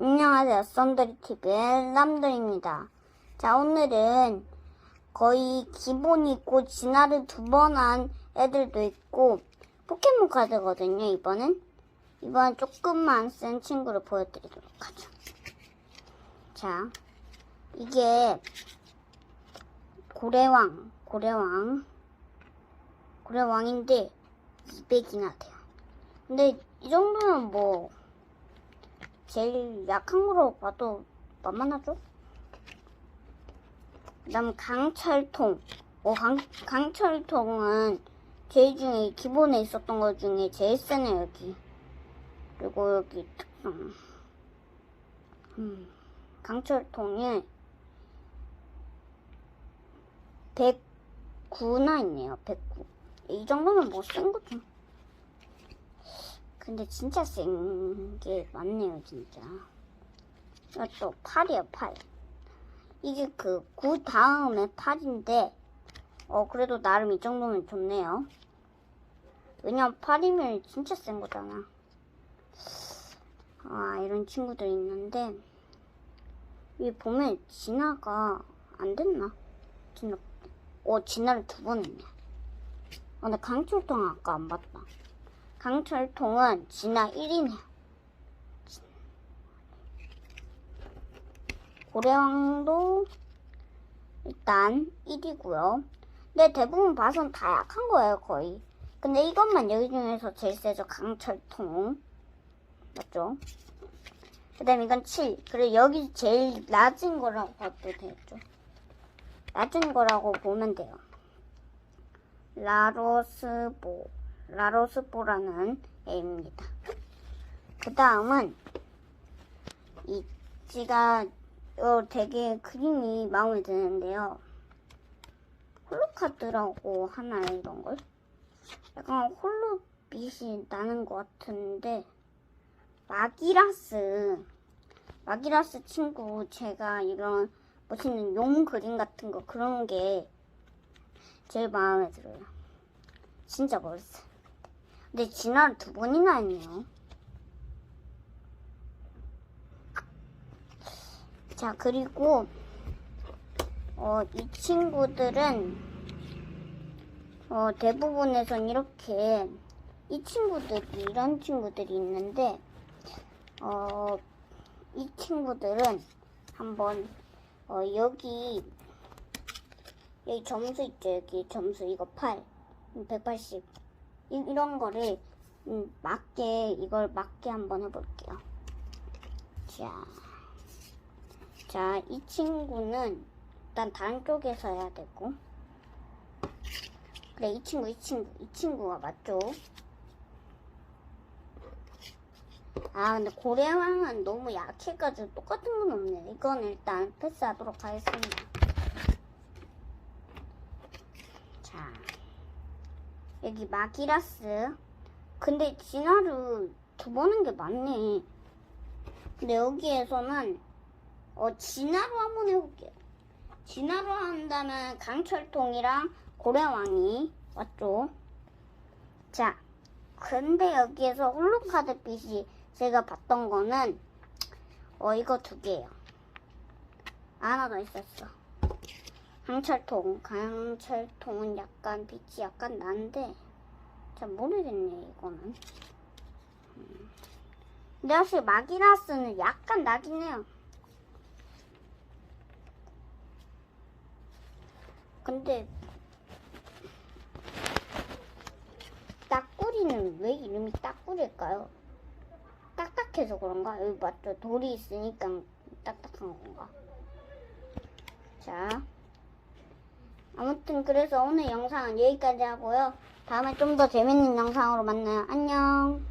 안녕하세요. 썬더리TV의 람들입니다. 자, 오늘은 거의 기본이 있고 진화를 두 번 한 애들도 있고 포켓몬 카드거든요, 이번엔. 이번엔 조금만 센 친구를 보여드리도록 하죠. 자, 이게 고래왕, 고래왕, 고래왕인데 200이나 돼요. 근데 이 정도면 뭐 제일 약한 거로 봐도 만만하죠? 그 다음 강철통. 어, 강, 강철통은 제일 중에 기본에 있었던 것 중에 제일 세네 여기. 그리고 여기 특성. 음, 강철통에 109나 있네요. 109. 이 정도면 뭐센 거죠. 근데 진짜 센 게 많네요, 진짜. 이것도 8이에요, 8. 이게 그9 다음에 8인데, 어, 그래도 나름 이 정도면 좋네요. 왜냐면 8이면 진짜 센 거잖아. 아, 이런 친구들이 있는데, 여기 보면 진화가 안 됐나? 진화, 어, 진화를 두 번 했네. 어, 근데 강철통 아까 안 봤다. 강철통은 진화 1이네요. 고래왕도 일단 1이고요. 근데 대부분 봐선 다 약한 거예요, 거의. 근데 이것만 여기 중에서 제일 세죠, 강철통. 맞죠? 그 다음 이건 7. 그리고 여기 제일 낮은 거라고 봐도 되겠죠. 낮은 거라고 보면 돼요. 라로스보. 라로스보라는 애입니다. 그 다음은 이 지가 어, 되게 그림이 마음에 드는데요. 홀로카드라고 하나요 이런 걸? 약간 홀로 빛이 나는 것 같은데 마기라스 마기라스 친구 제가 이런 멋있는 용 그림 같은 거 그런 게 제일 마음에 들어요. 진짜 멋있어요. 근데 진화를 두 번이나 했네요. 자, 그리고, 어, 이 친구들은, 어, 대부분에선 이렇게, 이 친구들이, 이런 친구들이 있는데, 어, 이 친구들은 한번, 어, 여기, 여기 점수 있죠, 여기 점수, 이거 8, 180. 이, 이런 거를 음, 맞게 이걸 맞게 한번 해볼게요. 자, 자, 이 친구는 일단 다른 쪽에서 해야 되고, 그래 이 친구, 이 친구, 이 친구가 맞죠? 아, 근데 고래왕은 너무 약해가지고 똑같은 건 없네. 이건 일단 패스하도록 하겠습니다. 자. 여기 마기라스. 근데 진화를 두 번한 게 맞네. 근데 여기에서는 어 진화로 한번 해볼게요. 진화로 한다면 강철통이랑 고래왕이 맞죠? 자, 근데 여기에서 홀로카드 빛이 제가 봤던 거는 어 이거 두 개예요. 하나 더 있었어. 강철통, 강철통은 약간 빛이 약간 나는데 잘 모르겠네 이거는. 음. 근데 사실 마기라스는 약간 나긴 해요. 근데 딱구리는 왜 이름이 딱구리일까요? 딱딱해서 그런가? 여기 맞죠? 돌이 있으니까 딱딱한 건가? 자. 아무튼 그래서 오늘 영상은 여기까지 하고요. 다음에 좀 더 재밌는 영상으로 만나요. 안녕.